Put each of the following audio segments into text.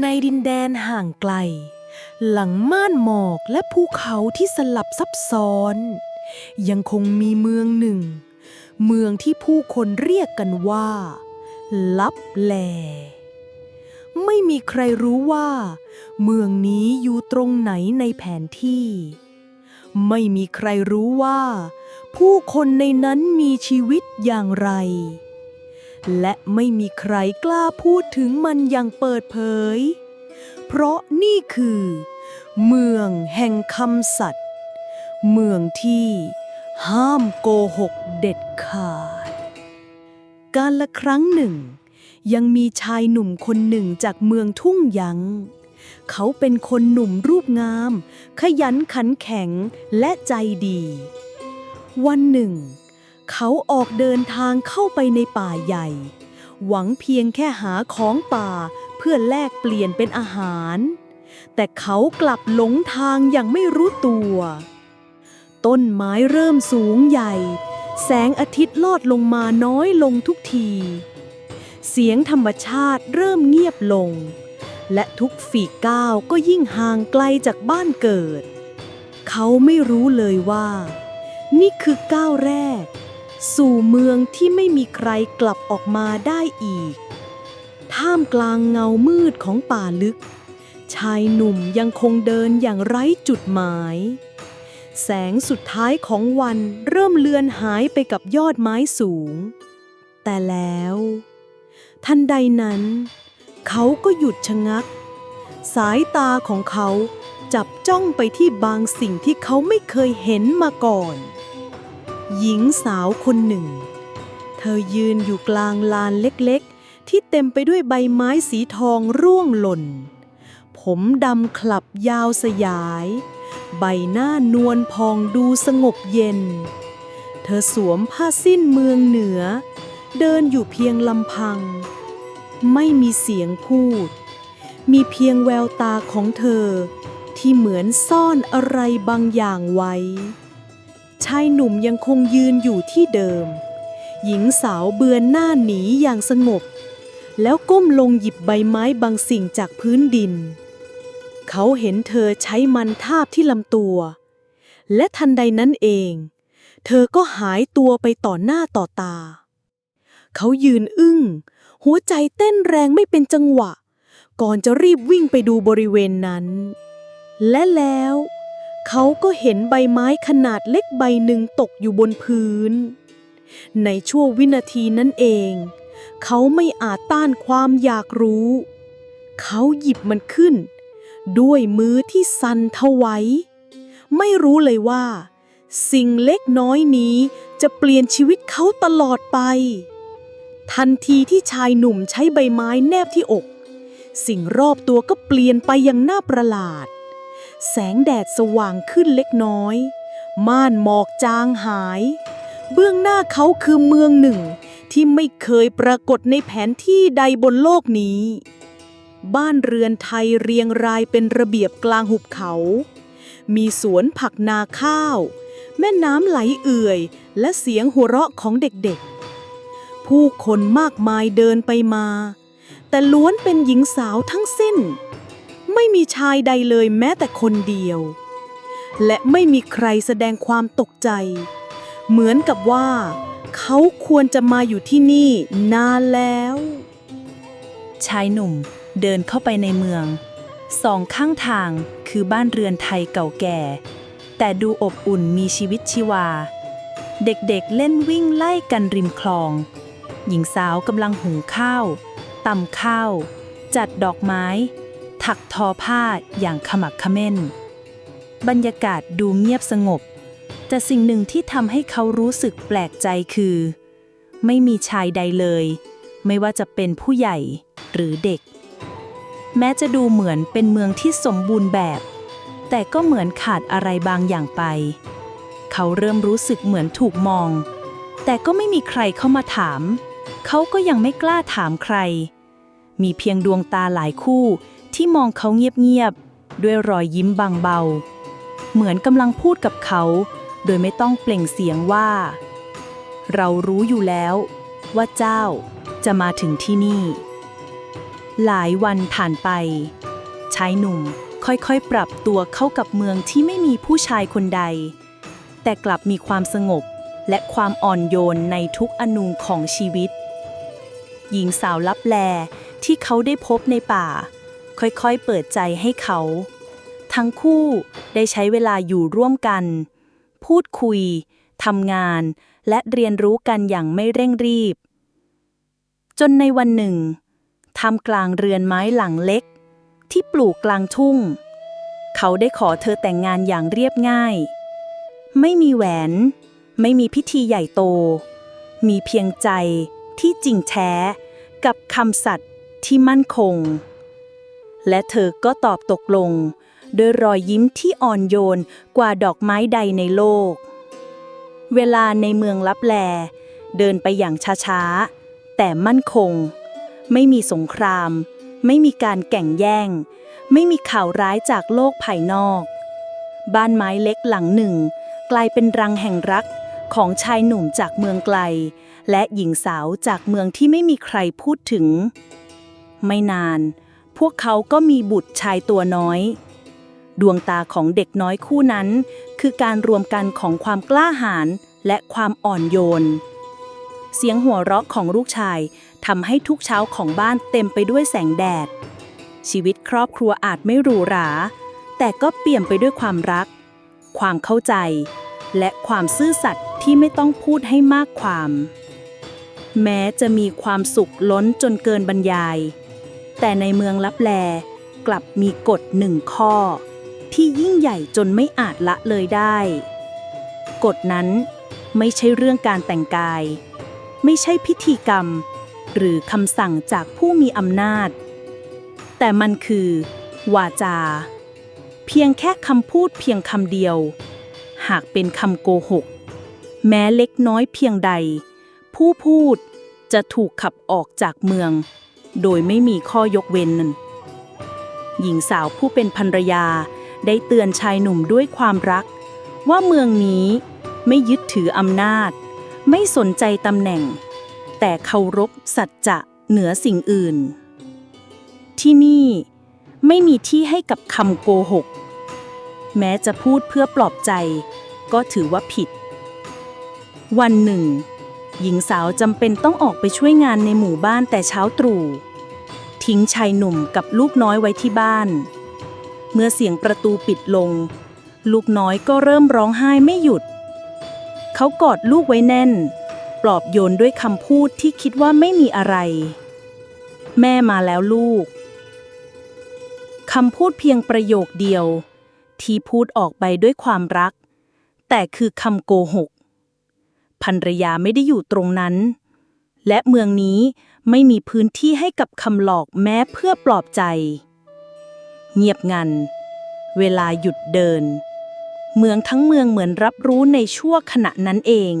ในดินแดนห่างไกล หลังม่านหมอกและภูเขาที่สลับซับซ้อน ยังคงมีเมืองหนึ่ง เมืองที่ผู้คนเรียกกันว่า ลับแล ไม่มีใครรู้ว่า เมืองนี้อยู่ตรงไหนในแผนที่ ไม่มีใครรู้ว่า ผู้คนในนั้นมีชีวิตอย่างไร และไม่มีใครกล้าพูดถึงมันอย่างเปิดเผย เพราะนี่คือ เมืองแห่งคำสัตย์เมืองที่ห้ามโกหกเด็ดขาด การละครั้งหนึ่ง ยังมีชายหนุ่มคนหนึ่งจากเมืองทุ่งยัง เขาเป็นคนหนุ่มรูปงาม ขยันขันแข็งและใจดี วันหนึ่งเขาออกเดินทางเข้าไปในป่าใหญ่ หวังเพียงแค่หาของป่าเพื่อแลกเปลี่ยนเป็นอาหาร แต่เขากลับหลงทางอย่างไม่รู้ตัว ต้นไม้เริ่มสูงใหญ่ แสงอาทิตย์ลอดลงมาน้อยลงทุกที เสียงธรรมชาติเริ่มเงียบลง และทุกฝีก้าวก็ยิ่งห่างไกลจากบ้านเกิด เขาไม่รู้เลยว่านี่คือก้าวแรก สู่เมืองที่ไม่มีใครกลับออกมาได้อีก ท่ามกลางเงามืดของป่าลึก ชายหนุ่มยังคงเดินอย่างไร้จุดหมาย แสงสุดท้ายของวันเริ่มเลือนหายไปกับยอดไม้สูง แต่แล้ว ทันใดนั้น เขาก็หยุดชะงัก สายตาของเขาจับจ้องไปที่บางสิ่งที่เขาไม่เคยเห็นมาก่อน หญิงสาวคนหนึ่ง เธอยืนอยู่กลางลานเล็กๆ ที่เต็มไปด้วยใบไม้สีทองร่วงหล่น ผมดำคลับยาวสยาย ใบหน้านวลพองดูสงบเย็น เธอสวมผ้าสิ้นเมืองเหนือ เดินอยู่เพียงลำพัง ไม่มีเสียงพูด มีเพียงแววตาของเธอที่เหมือนซ่อนอะไรบางอย่างไว้ ชายหนุ่มยังคงยืนอยู่ที่เดิม หญิงสาวเบือนหน้าหนีอย่างสงบ แล้วก้มลงหยิบใบไม้บางสิ่งจากพื้นดิน เขาเห็นเธอใช้มันทาบที่ลำตัว และทันใดนั้นเอง เธอก็หายตัวไปต่อหน้าต่อตา เขายืนอึ้ง หัวใจเต้นแรงไม่เป็นจังหวะ ก่อนจะรีบวิ่งไปดูบริเวณนั้น และแล้ว เขาก็เห็นใบไม้ขนาดเล็กใบหนึ่งตกอยู่บนพื้น ในช่วงวินาทีนั้นเอง เขาไม่อาจต้านความอยากรู้ เขาหยิบมันขึ้น ด้วยมือที่สั่นทะไหวไม่รู้เลยว่า สิ่งเล็กน้อยนี้จะเปลี่ยนชีวิตเขาตลอดไป ทันทีที่ชายหนุ่มใช้ใบไม้แนบที่อก สิ่งรอบตัวก็เปลี่ยนไปอย่างน่าประหลาด แสงแดดสว่างขึ้นเล็กน้อย ม่านหมอกจางหาย เบื้องหน้าเขาคือเมืองหนึ่ง ที่ไม่เคยปรากฏในแผนที่ใดบนโลกนี้ บ้านเรือนไทยเรียงรายเป็นระเบียบกลางหุบเขา มีสวนผักนาข้าว แม่น้ำไหลเอื่อย และเสียงหัวเราะของเด็กๆ ผู้คนมากมายเดินไปมา แต่ล้วนเป็นหญิงสาวทั้งสิ้น ไม่มีชายใดเลยแม้แต่คนเดียว และไม่มีใครแสดงความตกใจ เหมือนกับว่า เขาควรจะมาอยู่ที่นี่นานแล้ว ชายหนุ่มเดินเข้าไปในเมือง สองข้างทางคือบ้านเรือนไทยเก่าแก่ แต่ดูอบอุ่นมีชีวิตชีวา เด็กๆเเล่นวิ่งไล่กันริมคลอง หญิงสาวกำลังหุงข้าวตำข้าว จัดดอกไม้ ถักทอผ้าอย่างขมักเขม้น บรรยากาศดูเงียบสงบ แต่สิ่งหนึ่งที่ทำให้เขารู้สึกแปลกใจคือ ไม่มีชายใดเลย ไม่ว่าจะเป็นผู้ใหญ่หรือเด็ก แม้จะดูเหมือนเป็นเมืองที่สมบูรณ์แบบ แต่ก็เหมือนขาดอะไรบางอย่างไป เขาเริ่มรู้สึกเหมือนถูกมอง แต่ก็ไม่มีใครเข้ามาถาม เขาก็ยังไม่กล้าถามใคร มีเพียงดวงตาหลายคู่ที่มองเขาเงียบๆ ด้วยรอยยิ้มบางเบา เหมือนกำลังพูดกับเขา โดยไม่ต้องเปล่งเสียงว่า เรารู้อยู่แล้วว่าเจ้าจะมาถึงที่นี่ หลายวันผ่านไป ชายหนุ่มค่อยๆ ปรับตัวเข้ากับเมืองที่ไม่มีผู้ชายคนใด แต่กลับมีความสงบและความอ่อนโยนในทุกอนูของชีวิต หญิงสาวลับแล ที่เขาได้พบในป่า ค่อยๆเปิดใจให้เขา ทั้งคู่ได้ใช้เวลาอยู่ร่วมกัน พูดคุยทำงาน และเรียนรู้กันอย่างไม่เร่งรีบ จนในวันหนึ่งทำกลางเรือนไม้หลังเล็ก ที่ปลูกกลางทุ่ง เขาได้ขอเธอแต่งงานอย่างเรียบง่าย ไม่มีแหวน ไม่มีพิธีใหญ่โต มีเพียงใจที่จริงแท้กับคำสัตย์ ที่มั่นคง และเธอก็ตอบตกลงโดยรอยยิ้มที่อ่อนโยนกว่าดอกไม้ใดในโลก เวลาในเมืองลับแล เดินไปอย่างช้าๆ แต่มั่นคง ไม่มีสงคราม ไม่มีการแก่งแย่ง ไม่มีข่าวร้ายจากโลกภายนอก บ้านไม้เล็กหลังหนึ่ง กลายเป็นรังแห่งรักของชายหนุ่มจากเมืองไกล และหญิงสาวจากเมืองที่ไม่มีใครพูดถึง ไม่นาน พวกเขาก็มีบุตรชายตัวน้อย ดวงตาของเด็กน้อยคู่นั้น คือการรวมกันของความกล้าหาญและความอ่อนโยน เสียงหัวเราะของลูกชายทำให้ทุกเช้าของบ้านเต็มไปด้วยแสงแดด ชีวิตครอบครัวอาจไม่หรูหรา แต่ก็เปี่ยมไปด้วยความรัก ความเข้าใจ และความซื่อสัตย์ที่ไม่ต้องพูดให้มากความ แม้จะมีความสุขล้นจนเกินบรรยาย แต่ในเมืองลับแลกลับมีกฎหนึ่งข้อ ที่ยิ่งใหญ่จนไม่อาจละเลยได้ กฎนั้นไม่ใช่เรื่องการแต่งกาย ไม่ใช่พิธีกรรม หรือคำสั่งจากผู้มีอำนาจ แต่มันคือ วาจา เพียงแค่คำพูดเพียงคำเดียว หากเป็นคำโกหก แม้เล็กน้อยเพียงใด ผู้พูดจะถูกขับออกจากเมือง โดยไม่มีข้อยกเว้นนั้นหญิงสาวผู้เป็นภรรยาได้เตือนชายหนุ่มด้วยความรัก ว่าเมืองนี้ไม่ยึดถืออำนาจ ไม่สนใจตำแหน่ง แต่เคารพสัจจะเหนือสิ่งอื่น ที่นี่ไม่มีที่ให้กับคำโกหก แม้จะพูดเพื่อปลอบใจ ก็ถือว่าผิด วันหนึ่ง หญิงสาวจำเป็นต้องออกไปช่วยงานในหมู่บ้านแต่เช้าตรู่ ทิ้งชายหนุ่มกับลูกน้อยไว้ที่บ้าน เมื่อเสียงประตูปิดลง ลูกน้อยก็เริ่มร้องไห้ไม่หยุด เขากอดลูกไว้แน่น ปลอบโยนด้วยคำพูดที่คิดว่าไม่มีอะไร แม่มาแล้วลูกคำพูดเพียงประโยคเดียว ที่พูดออกไปด้วยความรัก แต่คือคำโกหก ภรรยาไม่ได้อยู่ตรงนั้น และเมืองนี้ไม่มีพื้นที่ให้กับคำหลอกแม้เพื่อปลอบใจ เงียบงัน เวลาหยุดเดิน เมืองทั้งเมืองเหมือนรับรู้ในชั่วขณะนั้นเอง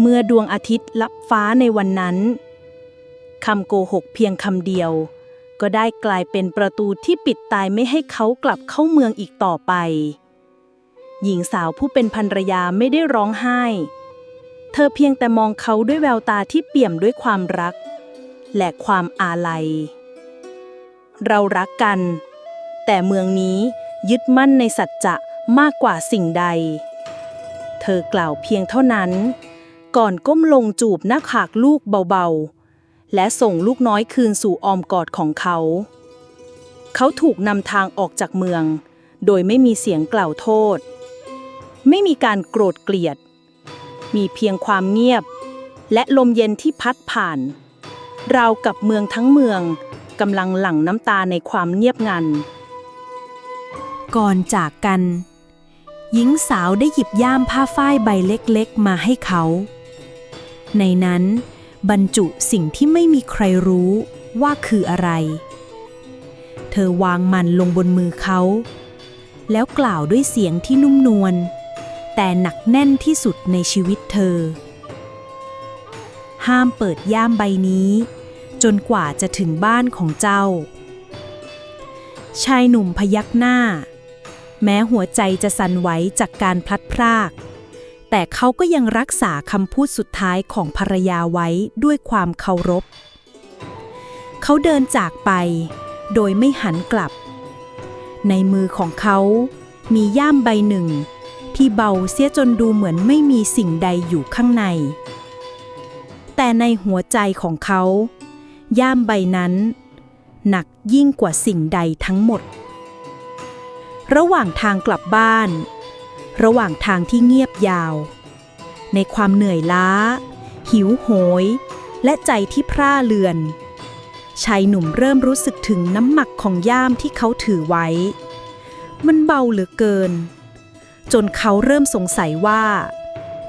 เมื่อดวงอาทิตย์ลับฟ้าในวันนั้นคำโกหกเพียงคำเดียว ก็ได้กลายเป็นประตูที่ปิดตายไม่ให้เขากลับเข้าเมืองอีกต่อไป หญิงสาวผู้เป็นภรรยาไม่ได้ร้องไห้ เธอเพียงแต่มองเขาด้วยแววตาที่เปี่ยมด้วยความรัก และความอาลัย เรารักกัน แต่เมืองนี้ยึดมั่นในสัจจะมากกว่าสิ่งใด เธอกล่าวเพียงเท่านั้น ก่อนก้มลงจูบหน้าผากลูกเบาๆ และส่งลูกน้อยคืนสู่อ้อมกอดของเขา เขาถูกนำทางออกจากเมือง โดยไม่มีเสียงกล่าวโทษ ไม่มีการโกรธเกลียด มีเพียงความเงียบ และลมเย็นที่พัดผ่าน เรากับเมืองทั้งเมืองกำลังหลั่งน้ำตาในความเงียบงัน ก่อนจากกัน หญิงสาวได้หยิบย่ามผ้าฝ้ายใบเล็กๆ มาให้เขา ในนั้นบรรจุสิ่งที่ไม่มีใครรู้ว่าคืออะไร เธอวางมันลงบนมือเขา แล้วกล่าวด้วยเสียงที่นุ่มนวล แต่หนักแน่นที่สุดในชีวิตเธอ ห้ามเปิดย่ามใบนี้ จนกว่าจะถึงบ้านของเจ้า ชายหนุ่มพยักหน้า แม้หัวใจจะสั่นไหวจากการพลัดพราก แต่เขาก็ยังรักษาคำพูดสุดท้ายของภรรยาไว้ด้วยความเคารพ เขาเดินจากไป โดยไม่หันกลับ ในมือของเขามีย่ามใบหนึ่ง ที่เบาเสียจนดูเหมือนไม่มีสิ่งใดอยู่ข้างใน แต่ในหัวใจของเขา ย่ามใบนั้น หนักยิ่งกว่าสิ่งใดทั้งหมด ระหว่างทางกลับบ้าน ระหว่างทางที่เงียบยาว ในความเหนื่อยล้า หิวโหย และใจที่พร่าเลือนชายหนุ่มเริ่มรู้สึกถึงน้ำหมักของย่ามที่เขาถือไว้ มันเบาเหลือเกิน จนเขาเริ่มสงสัยว่า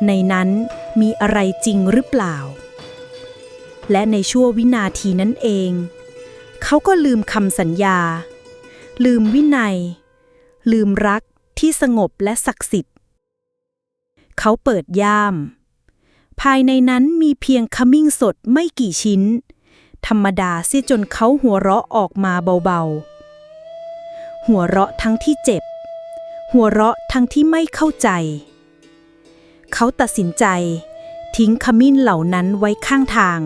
ในนั้นมีอะไรจริงหรือเปล่า และในชั่ววินาทีนั้นเอง เขาก็ลืมคำสัญญา ลืมวินัย ลืมรักที่สงบและศักดิ์สิทธิ์ เขาเปิดย่าม ภายในนั้นมีเพียงขมิ้นสดไม่กี่ชิ้น ธรรมดาเสียจนเขาหัวเราะออกมาเบาๆ หัวเราะทั้งที่เจ็บ หัวเราะทั้งที่ไม่เข้าใจ เขาตัดสินใจ ทิ้งขมิ้นเหล่านั้นไว้ข้างทาง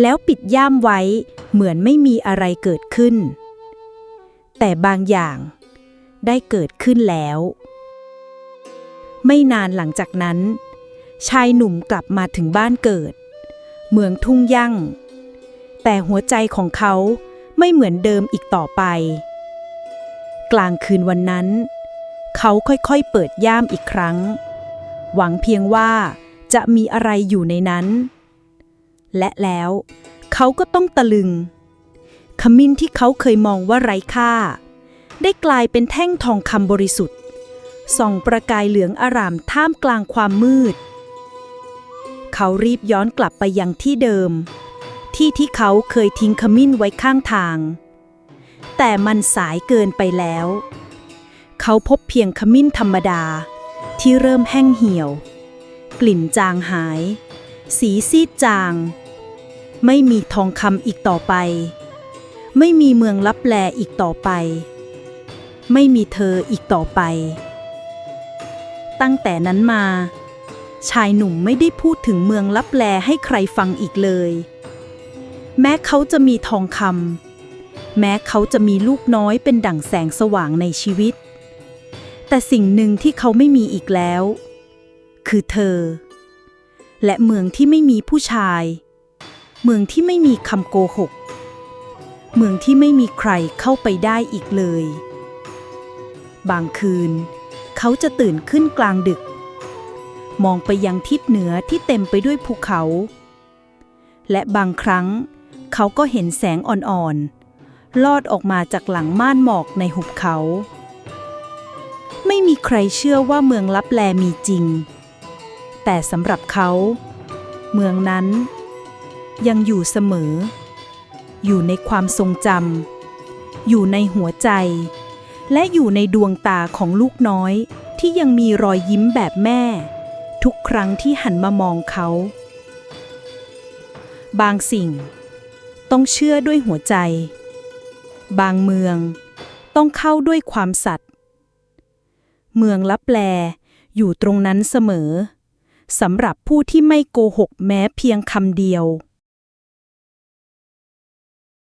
แล้วปิดย่ามไว้เหมือนไม่มีอะไรเกิดขึ้น แต่บางอย่างได้เกิดขึ้นแล้ว ไม่นานหลังจากนั้น ชายหนุ่มกลับมาถึงบ้านเกิด เมืองทุ่งยั่ง แต่หัวใจของเขาไม่เหมือนเดิมอีกต่อไป กลางคืนวันนั้น เขาค่อยๆเปิดย่ามอีกครั้ง หวังเพียงว่าจะมีอะไรอยู่ในนั้น และแล้วเขาก็ต้องตะลึง ขมิ้นที่เขาเคยมองว่าไร้ค่า ได้กลายเป็นแท่งทองคำบริสุทธิ์ ส่องประกายเหลืองอารามท่ามกลางความมืด เขารีบย้อนกลับไปยังที่เดิม ที่ที่เขาเคยทิ้งขมิ้นไว้ข้างทาง แต่มันสายเกินไปแล้ว เขาพบเพียงขมิ้นธรรมดา ที่เริ่มแห้งเหี่ยว กลิ่นจางหาย สีซีดจาง ไม่มีทองคำอีกต่อไป ไม่มีเมืองลับแลอีกต่อไป ไม่มีเธออีกต่อไป ตั้งแต่นั้นมา ชายหนุ่มไม่ได้พูดถึงเมืองลับแลให้ใครฟังอีกเลย แม้เขาจะมีทองคำแม้เขาจะมีลูกน้อยเป็นดั่งแสงสว่างในชีวิต แต่สิ่งหนึ่งที่เขาไม่มีอีกแล้ว คือเธอ และเมืองที่ไม่มีผู้ชาย เมืองที่ไม่มีคำโกหก เมืองที่ไม่มีใครเข้าไปได้อีกเลย บางคืน เขาจะตื่นขึ้นกลางดึก มองไปยังทิศเหนือที่เต็มไปด้วยภูเขา และบางครั้ง เขาก็เห็นแสงอ่อนๆลอดออกมาจากหลังม่านหมอกในหุบเขา มีใครเชื่อว่าเมืองลับแลมีจริง แต่สำหรับเขา เมืองนั้น ยังอยู่เสมอ อยู่ในความทรงจำอยู่ในหัวใจ และอยู่ในดวงตาของลูกน้อยที่ยังมีรอยยิ้มแบบแม่ ทุกครั้งที่หันมามองเขา บางสิ่ง ต้องเชื่อด้วยหัวใจ บางเมือง ต้องเข้าด้วยความสัตย์ เมืองลับแล อยู่ตรงนั้นเสมอสำหรับผู้ที่ไม่โกหกแม้เพียงคำเดียว